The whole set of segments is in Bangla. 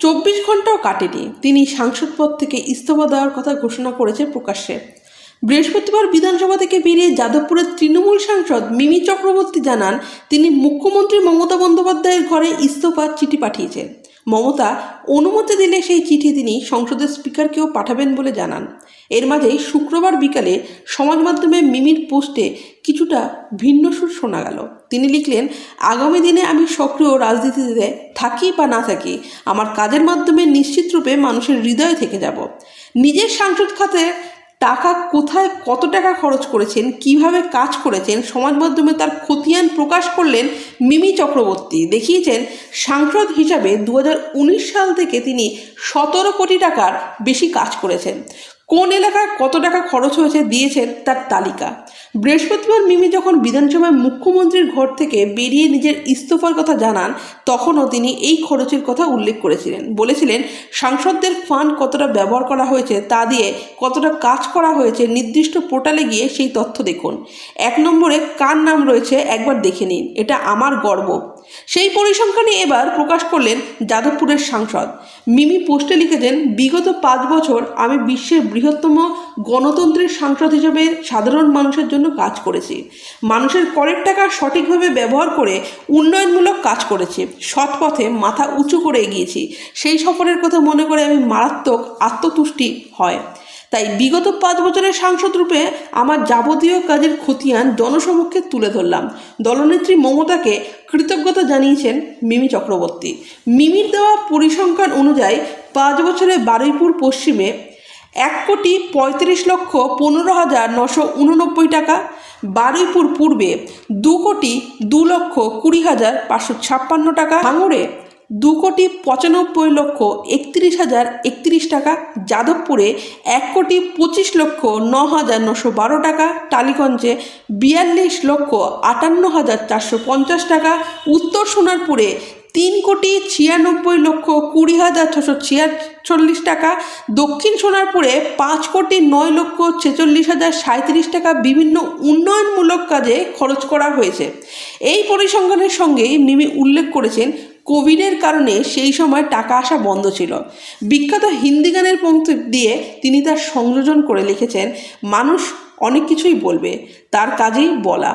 চব্বিশ ঘন্টাও কাটেনি। তিনি সাংসদ পদ থেকে ইস্তফা দেওয়ার কথা ঘোষণা করেছে প্রকাশ্যে। বৃহস্পতিবার বিধানসভা থেকে বেরিয়ে যাদবপুরের তৃণমূল সাংসদ মিমি চক্রবর্তী জানান, তিনি মুখ্যমন্ত্রী মমতা বন্দ্যোপাধ্যায়ের ঘরে ইস্তফার চিঠি পাঠিয়েছেন। মমতা, অনুমতি দিলে সেই চিঠি তিনি সংসদের স্পিকারকেও পাঠাবেন বলে জানান। এর মাঝেই শুক্রবার বিকালে সমাজ মাধ্যমে মিমির পোস্টে কিছুটা ভিন্ন সুর শোনা গেল। তিনি লিখলেন, আগামী দিনে আমি সক্রিয় রাজনীতিতে থাকি বা না থাকি, আমার কাজের মাধ্যমে নিশ্চিতরূপে মানুষের হৃদয়ে থেকে যাব। নিজের সাংসদ খাতে টাকা কোথায় কত টাকা খরচ করেছেন, কীভাবে কাজ করেছেন, সমাজ মাধ্যমে তার খতিয়ান প্রকাশ করলেন মিমি চক্রবর্তী। দেখিয়েছেন, সাংসদ হিসাবে দু হাজার উনিশ সাল থেকে তিনি সতেরো কোটি টাকার বেশি কাজ করেছেন। কোন এলাকায় কত টাকা খরচ হয়েছে দিয়েছেন তার তালিকা। বৃহস্পতিবার মিমি যখন বিধানসভায় মুখ্যমন্ত্রীর ঘর থেকে বেরিয়ে নিজের ইস্তফার কথা জানান, তখনও তিনি এই খরচের কথা উল্লেখ করেছিলেন। বলেছিলেন, সাংসদদের ফান্ড কতটা ব্যবহার করা হয়েছে তা দিয়ে কতটা কাজ করা হয়েছে নির্দিষ্ট পোর্টালে গিয়ে সেই তথ্য দেখুন। এক নম্বরে কার নাম রয়েছে একবার দেখে নিন। এটা আমার গর্ব। সেই পরিসংখ্যানই এবার প্রকাশ করলেন যাদবপুরের সাংসদ। মিমি পোস্টে লিখেছেন, বিগত পাঁচ বছর আমি বিশ্বের বৃহত্তম গণতন্ত্রের সাংসদ হিসেবে সাধারণ মানুষের জন্য কাজ করেছি। মানুষের করের টাকা সঠিকভাবে ব্যবহার করে উন্নয়নমূলক কাজ করেছি। সৎ পথে মাথা উঁচু করে এগিয়েছি। সেই সফরের কথা মনে করে আমি মারাত্মক আত্মতুষ্টি হয়। তাই বিগত পাঁচ বছরের সাংসদ রূপে আমার যাবতীয় কাজের খতিয়ান জনসমক্ষে তুলে ধরলাম। দলনেত্রী মমতাকে কৃতজ্ঞতা জানিয়েছেন মিমি চক্রবর্তী। মিমির দেওয়া পরিসংখ্যান অনুযায়ী পাঁচ বছরে বারুইপুর পশ্চিমে এক কোটি পঁয়ত্রিশ লক্ষ পনেরো হাজার নশো উননব্বই টাকা, বারুইপুর পূর্বে দু কোটি দু লক্ষ কুড়ি হাজার পাঁচশো ছাপ্পান্ন টাকা, ভাঙড়ে দু কোটি পঁচানব্বই লক্ষ একত্রিশ হাজার একত্রিশ টাকা যাদবপুরে এক কোটি পঁচিশ লক্ষ ন হাজার নশো বারো টাকা টালিগঞ্জে বিয়াল্লিশ লক্ষ আটান্ন হাজার চারশো পঞ্চাশ টাকা উত্তর সোনারপুরে তিন কোটি ছিয়ানব্বই লক্ষ কুড়ি হাজার ছশো ছিয়াচল্লিশ টাকা দক্ষিণ সোনারপুরে পাঁচ কোটি নয় লক্ষ ছেচল্লিশ হাজার সাঁত্রিশ টাকা বিভিন্ন উন্নয়নমূলক কাজে খরচ করা হয়েছে। এই পরিসংখ্যানের সঙ্গেই মিমি উল্লেখ করেছেন কোভিডের কারণে সেই সময় টাকা আসা বন্ধ ছিল। বিখ্যাত হিন্দি গানের পঙ্ক্তি দিয়ে তিনি তার সংযোজন করে লিখেছেন, মানুষ অনেক কিছুই বলবে, তার কাজেই বলা।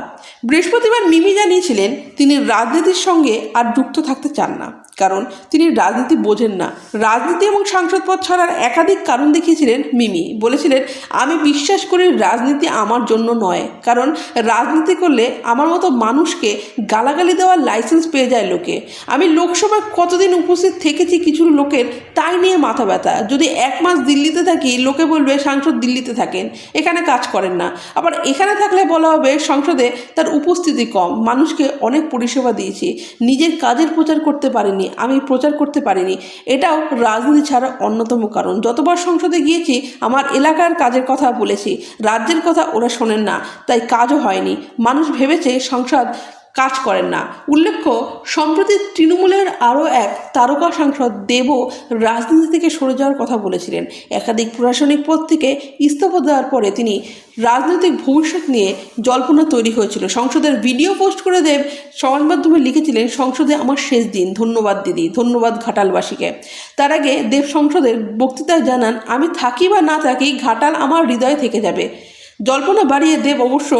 বৃহস্পতিবার মিমি জানিয়েছিলেন, তিনি রাজনীতির সঙ্গে আর যুক্ত থাকতে চান না, কারণ তিনি রাজনীতি বোঝেন না। রাজনীতি এবং সাংসদ পদ ছাড়ার একাধিক কারণ দেখিয়েছিলেন মিমি। বলেছিলেন, আমি বিশ্বাস করি রাজনীতি আমার জন্য নয়, কারণ রাজনীতি করলে আমার মতো মানুষকে গালাগালি দেওয়ার লাইসেন্স পেয়ে যায় লোকে। আমি লোকসভায় কতদিন উপস্থিত থেকেছি কিছু লোকের তাই নিয়ে মাথা ব্যথা। যদি এক মাস দিল্লিতে থাকি, লোকে বলবে সাংসদ দিল্লিতে থাকেন, এখানে কাজ করেন না। আবার এখানে থাকলে বলা হবে, সংসদে তার উপস্থিতি কম। মানুষকে অনেক পরিষেবা দিয়েছি। নিজের কাজের প্রচার করতে পারিনি। আমি প্রচার করতে পারিনি। এটাও রাজনীতি ছাড়া অন্যতম কারণ। যতবার সংসদে গিয়েছি, আমার এলাকার কাজের কথা বলেছি। রাজ্যের কথা ওরা শোনেন না। তাই কাজও হয়নি। মানুষ ভেবেছে সংসদ কাজ করেন না। উল্লেখ্য, সম্প্রতি তৃণমূলের আরও এক তারকা সাংসদ দেব রাজনীতি থেকে সরে যাওয়ার কথা বলেছিলেন। একাধিক প্রশাসনিক পদ থেকে ইস্তফা দেওয়ার পরে তিনি রাজনৈতিক ভবিষ্যৎ নিয়ে জল্পনা তৈরি হয়েছিল। সংসদের ভিডিও পোস্ট করে দেব সমাজ মাধ্যমে লিখেছিলেন, সংসদে আমার শেষ দিন। ধন্যবাদ দিদি। ধন্যবাদ ঘাটালবাসীকে। তার আগে দেব সংসদের বক্তৃতায় জানান, আমি থাকি বা না থাকি, ঘাটাল আমার হৃদয়ে থেকে যাবে। জল্পনা বাড়িয়ে দেব অবশ্য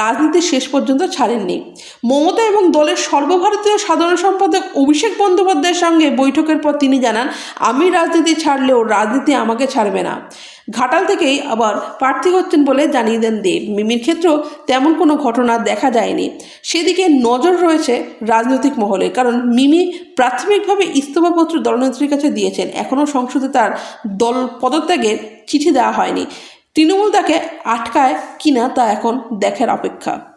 রাজনীতি শেষ পর্যন্ত ছাড়েননি। মমতা এবং দলের সর্বভারতীয় সাধারণ সম্পাদক অভিষেক বন্দ্যোপাধ্যায়ের সঙ্গে বৈঠকের পর তিনি জানান, আমি রাজনীতি ছাড়লেও রাজনীতি আমাকে ছাড়বে না। ঘাটাল থেকেই আবার প্রার্থী হচ্ছেন বলে জানিয়ে দেন দেব। মিমির ক্ষেত্রেও তেমন কোনো ঘটনা দেখা যায়নি। সেদিকে নজর রয়েছে রাজনৈতিক মহলে, কারণ মিমি প্রাথমিকভাবে ইস্তফাপত্র দলনেত্রীর কাছে দিয়েছেন। এখনও সংসদে তার দল পদত্যাগের চিঠি দেওয়া হয়নি। তৃণমূল তাকে আটকায় কিনা তা এখন দেখার অপেক্ষা।